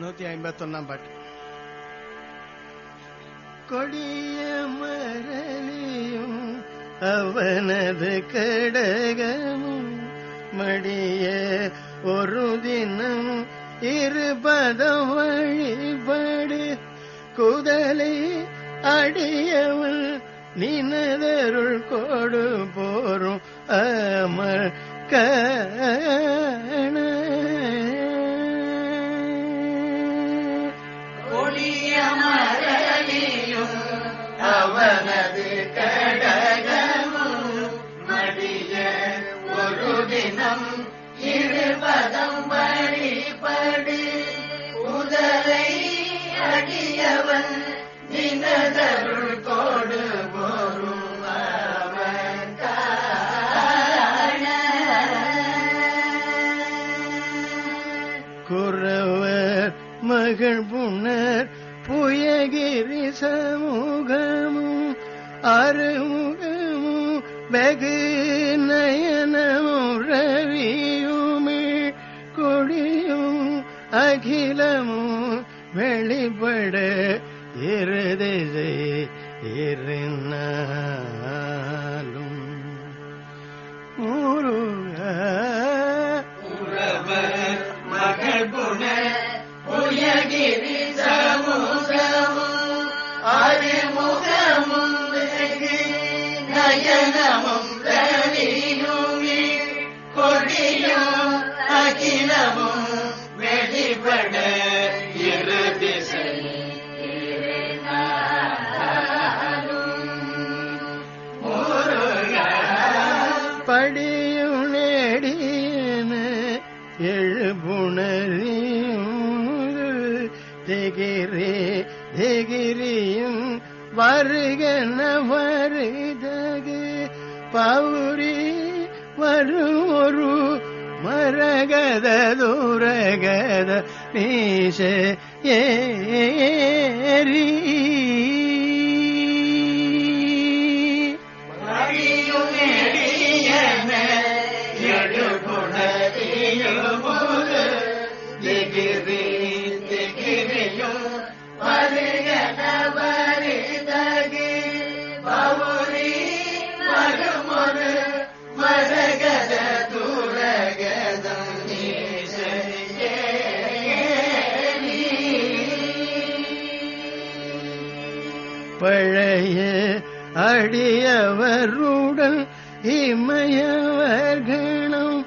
நூத்தி ஐம்பத்தி பவோ பாட்டு. கொடிய மரலியும் அவனது கடகமும் மடியே ஒரு தினம் இருபதம் வழிபடு. குதலை அடியவள் நினதருள் கொடு போரும் அமர் க தினம் இருபதம் வழிபடு. உதலை அடியவன் நினதருள் கோடு போரும் குறவர் மகள் புனர் புயகிரி சமூகமும் அருமுகமும் வெகு நயனமும் ரவியுமே கொடியும் அகிலமும் வெளிப்பட இருதிசை இருந்தாலும் முருக உறவர் மகள் புன உயகிரி சமூகமும் அறிமுகமும் நயனமும் தினமும் வெளிப்பட இரு திசை படியும் நேடியன எழுபுணரியும் திகிரி திகிரியும் வருகன வருதகு. பௌரி வரும் ஒரு மரகத தூரகத நீச ஏரி மரகத அடியவருடன் இமயவர்களும்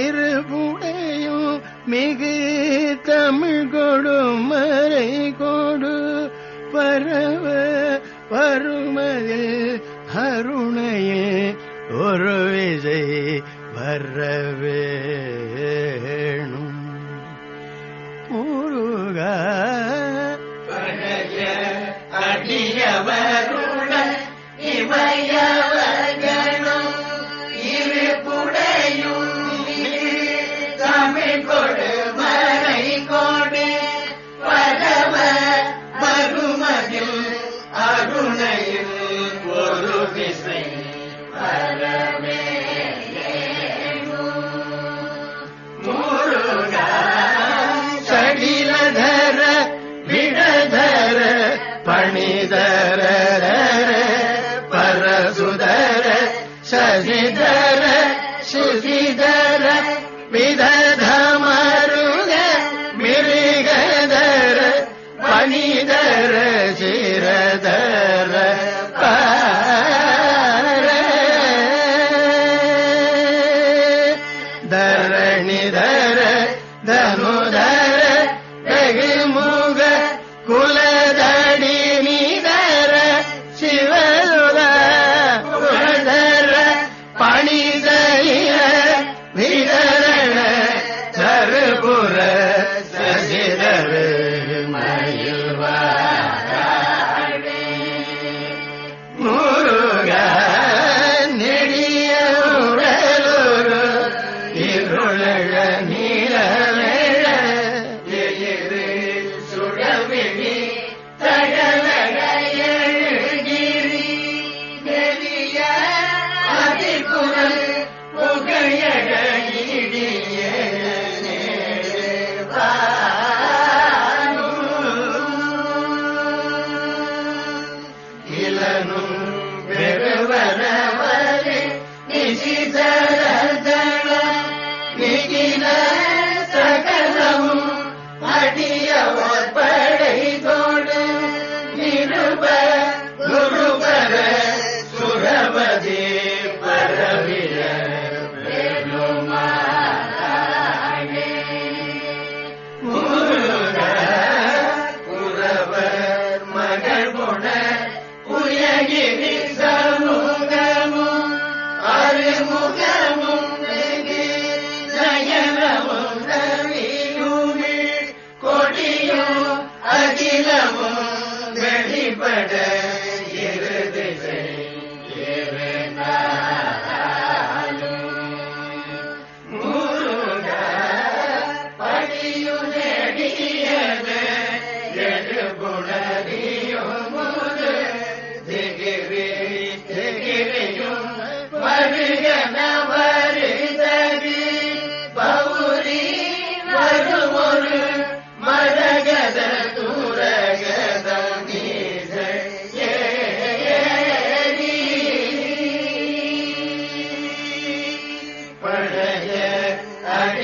இருபுடையும் மிகு தமிழ் கொடுமறை கொடு பரவ வருமதில் அருணையில் ஒரு விசை வரவே இமையவர்களும் शशिधर सु Maria.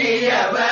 அடியவருடன்